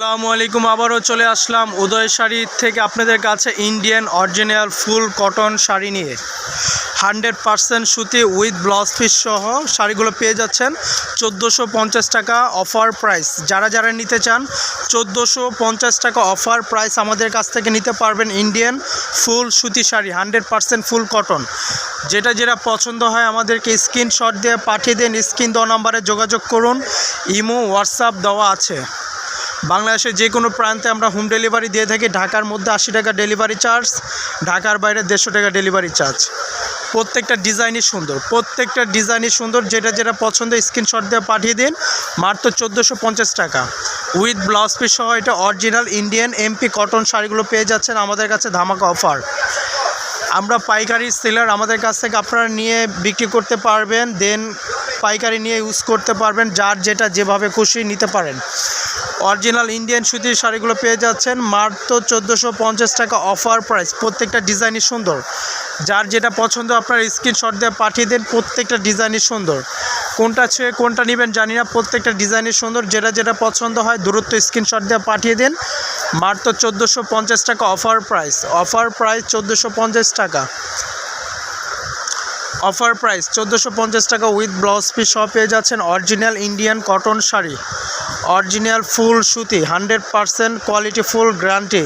আসসালামু আলাইকুম, আবারও চলে আসলাম উদয় শাড়ি থেকে আপনাদের কাছে Indian original full cotton sari নিয়ে। হান্ড্রেড পারসেন্ট সুতি উইথ ব্লাউজ পিস সহ শাড়িগুলো পেয়ে যাচ্ছেন চোদ্দোশো পঞ্চাশ টাকা অফার প্রাইস। যারা যারা নিতে চান, চোদ্দোশো পঞ্চাশ টাকা অফার প্রাইস আমাদের কাছ থেকে নিতে পারবেন ইন্ডিয়ান ফুল সুতি sari, hundred percent full cotton যেটা যেটা পছন্দ হয় আমাদেরকে স্ক্রিনশট দিয়ে পাঠিয়ে দিন, স্ক্রিন দেওয়া নাম্বারে যোগাযোগ করুন, ইমো, হোয়াটসঅ্যাপ দেওয়া আছে। বাংলাদেশের যে কোনো প্রান্তে আমরা হোম ডেলিভারি দিয়ে থাকি। ঢাকার মধ্যে আশি টাকা ডেলিভারি চার্জ, ঢাকার বাইরে দেড়শো টাকা ডেলিভারি চার্জ। প্রত্যেকটা ডিজাইনই সুন্দর, প্রত্যেকটা ডিজাইনই সুন্দর, যেটা যেটা পছন্দ স্ক্রিনশট দিয়ে পাঠিয়ে দিন। মাত্র চোদ্দোশো পঞ্চাশ টাকা। উইথ ব্লাউজ পিস সহ এটা অরিজিনাল ইন্ডিয়ান এমপি কটন শাড়িগুলো পেয়ে যাচ্ছেন আমাদের কাছে ধামাকা অফার। আমরা পাইকারি সেলার আমাদের কাছ থেকে আপনারা নিয়ে বিক্রি করতে পারবেন, দেন পাইকারি নিয়ে ইউজ করতে পারবেন, যার যেটা যেভাবে খুশি নিতে পারেন। অরিজিনাল ইন্ডিয়ান সুতির শাড়িগুলো পেয়ে যাচ্ছেন। মাত্র চোদ্দোশো পঞ্চাশ টাকা অফার প্রাইস। প্রত্যেকটা ডিজাইনই সুন্দর। যার যেটা পছন্দ আপনার স্ক্রিনশট দিয়ে পাঠিয়ে দেন, প্রত্যেকটা ডিজাইনই সুন্দর। কোনটা ছুঁয়ে কোনটা নেবেন জানি না, প্রত্যেকটা ডিজাইনই সুন্দর। যেটা যেটা পছন্দ হয় দূরত্ব স্ক্রিনশট দিয়ে পাঠিয়ে দেন। মাত্র চোদ্দোশো পঞ্চাশ টাকা অফার প্রাইস। অফার প্রাইস চোদ্দোশো পঞ্চাশ টাকা। অফার প্রাইস চোদ্দোশো পঞ্চাশ টাকা উইথ ব্লাউজ পিস সহ পেয়ে যাচ্ছেন original Indian cotton sari. Original full সুতি, hundred percent quality full guarantee.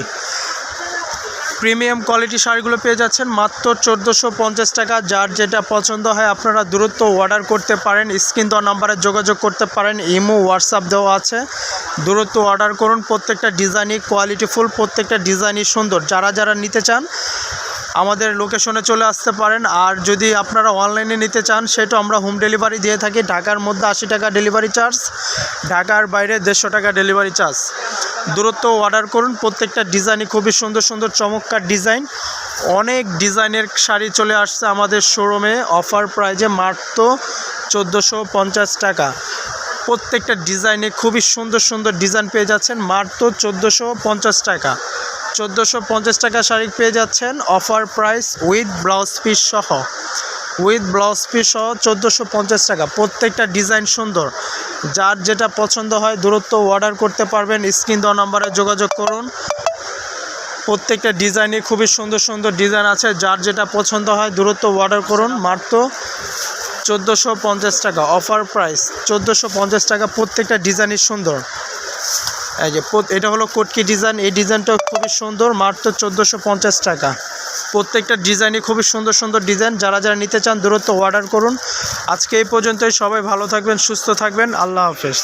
Premium quality শাড়িগুলো পেয়ে যাচ্ছেন মাত্র চোদ্দোশো পঞ্চাশ টাকা। যার যেটা পছন্দ হয় আপনারা দূরত্ব অর্ডার করতে পারেন। স্ক্রিন দেওয়া নাম্বারে যোগাযোগ করতে পারেন। ইমো, হোয়াটসঅ্যাপ দেওয়া আছে। দূরত্ব অর্ডার করুন। প্রত্যেকটা ডিজাইনই কোয়ালিটি ফুল, প্রত্যেকটা ডিজাইনই সুন্দর। যারা যারা নিতে চান আমাদের লোকেশনে চলে আসতে পারেন। আর যদি আপনারা অনলাইনে নিতে চান, সেটা আমরা হোম ডেলিভারি দিয়ে থাকি। ঢাকার মধ্যে আশি টাকা ডেলিভারি চার্জ ঢাকার বাইরে দেড়শো টাকা ডেলিভারি চার্জ দূরত্ব অর্ডার করুন। প্রত্যেকটা ডিজাইনই খুবই সুন্দর সুন্দর, চমৎকার ডিজাইন অনেক ডিজাইনের শাড়ি চলে আসছে আমাদের শোরুমে অফার প্রাইজে মাত্র চোদ্দোশো পঞ্চাশ টাকা। প্রত্যেকটা ডিজাইনে খুবই সুন্দর সুন্দর ডিজাইন পেয়ে যাচ্ছেন। মাত্র চোদ্দোশো পঞ্চাশ টাকা। চোদ্দোশো পঞ্চাশ টাকা শাড়ি পেয়ে যাচ্ছেন। Offer price with blouse piece সহ। উইথ ব্লাউজ পিস সহ চোদ্দোশো পঞ্চাশ টাকা। প্রত্যেকটা ডিজাইন সুন্দর। যার যেটা পছন্দ হয় দূরত্ব অর্ডার করতে পারবেন। স্ক্রিন দেওয়া নাম্বারে যোগাযোগ করুন। প্রত্যেকটা ডিজাইনে খুবই সুন্দর সুন্দর ডিজাইন আছে। যার যেটা পছন্দ হয় দূরত্ব অর্ডার করুন। মাত্র চোদ্দোশো পঞ্চাশ টাকা। অফার প্রাইস চোদ্দোশো পঞ্চাশ টাকা। প্রত্যেকটা ডিজাইনই সুন্দর। এই যে এটা হলো কোটকি ডিজাইন। এই ডিজাইনটা খুবই সুন্দর, মাত্র চোদ্দোশো পঞ্চাশ টাকা। প্রত্যেকটা ডিজাইনই খুবই সুন্দর সুন্দর ডিজাইন। যারা যারা নিতে চান, দূরত্ব অর্ডার করুন। আজকে এই পর্যন্তই। সবাই ভালো থাকবেন, সুস্থ থাকবেন। আল্লাহ হাফেজ।